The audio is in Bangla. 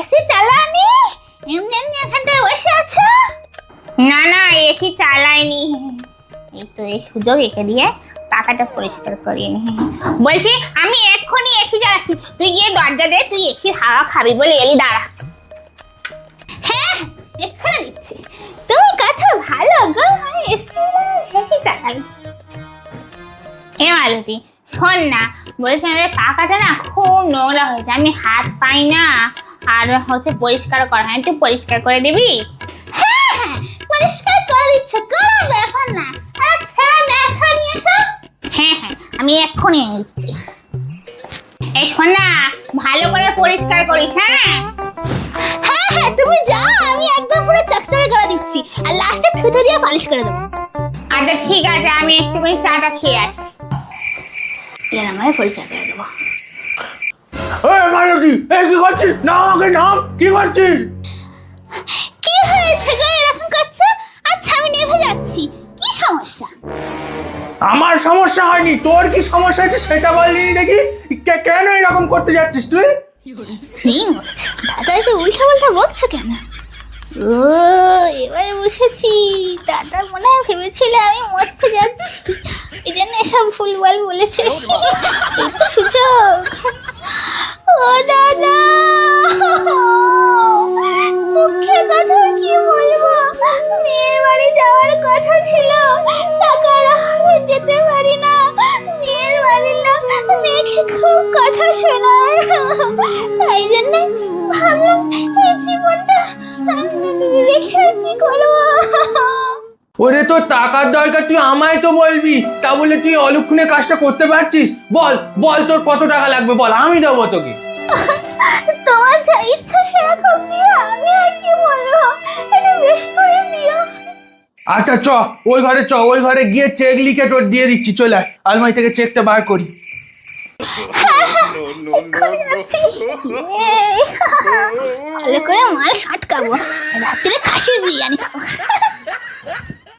এসি চালানি? এমনি এমনি এখানটায় বসে আছো? না না এসি চালাইনি। এই তো এই সুযোগ একে দিয়ে পাখাটা পরিষ্কার করিয়ে নি। বলছি আমি এক্ষুনি এসি চালাচ্ছি। তুই গিয়ে দরজা দে তুই এসি হাওয়া খাবি বলে এলি দাঁড়া। হ্যাঁ এক্ষুনি দিচ্ছি। তুমি কথা ভালো গো এসি এসি চালাই। এ মালতী শোন না বলছি আমাদের পাখাটা না খুব নোংরা হয়েছে আমি হাত পাই না। আর হচ্ছে পরিষ্কার করা হয় একটু পরিষ্কার করে দিবি? হ্যাঁ হ্যাঁ পরিষ্কার করে দিচ্ছে কোনো ব্যাপার না। আর দেখা নিয়ে হ্যাঁ হ্যাঁ আমি এক্ষুনি এই ভালো করে পরিষ্কার করিস হ্যাঁ? হ্যাঁ হ্যাঁ তুমি যাও আমি একদম পুরো চকচকে করে দিচ্ছি। আর লাস্টে থুতু দিয়ে পালিশ করে দেবো। আচ্ছা ঠিক আছে আমি একটুখানি চাটা খেয়ে আসি। এর আমায় পরিচয় করে দেবো। এই মালতী এই কি করছিস? না আমাকে নাম কি করছিস? কি হয়েছে গো এরকম করছ? আচ্ছা আমি নেভে যাচ্ছি। কি সমস্যা? আমার সমস্যা হয়নি। তোর কি সমস্যা আছে সেটা বললি দেখি। কেন এরকম করতে যাচ্ছিস তুই? দাদা একটু উল্টা পাল্টা বকছো কেন? ও এবারে বুঝেছি দাদা মনে হয় ভেবেছিল আমি মরতে যাচ্ছি। এই জন্য এসব ভুলভাল বলেছে। এই তো সুযোগ ও দাদা দুঃখের কথা আর কি বলব মেয়ের বাড়ি যাওয়ার কথা ছিল টাকার অভাবে যেতে পারি না। মেয়ের বাড়ির লোক মেয়েকে খুব কথা শোনায়। তাই জন্য ভাবলাম এই জীবনটা রেখে আর কি করব? ওরে তোর টাকার দরকার তুই আমায় তো বলবি। তা বলে তুই অলক্ষণে কাজটা করতে পারছিস? বল বল তোর কত টাকা লাগবে বল আমি দেবো তোকে। তোমার যা ইচ্ছা সেরকম দিয়ে আমি আর কি বলব? আচ্ছা চ, ওই ঘরে চ, ওই ঘরে গিয়ে চেক লিখে তোর দিয়ে দিচ্ছি, চলে আলমারি থেকে চেকটা বার করি। ভালো করে মাল সাটকাবো। রাত্রে খাসির বিরিয়ানি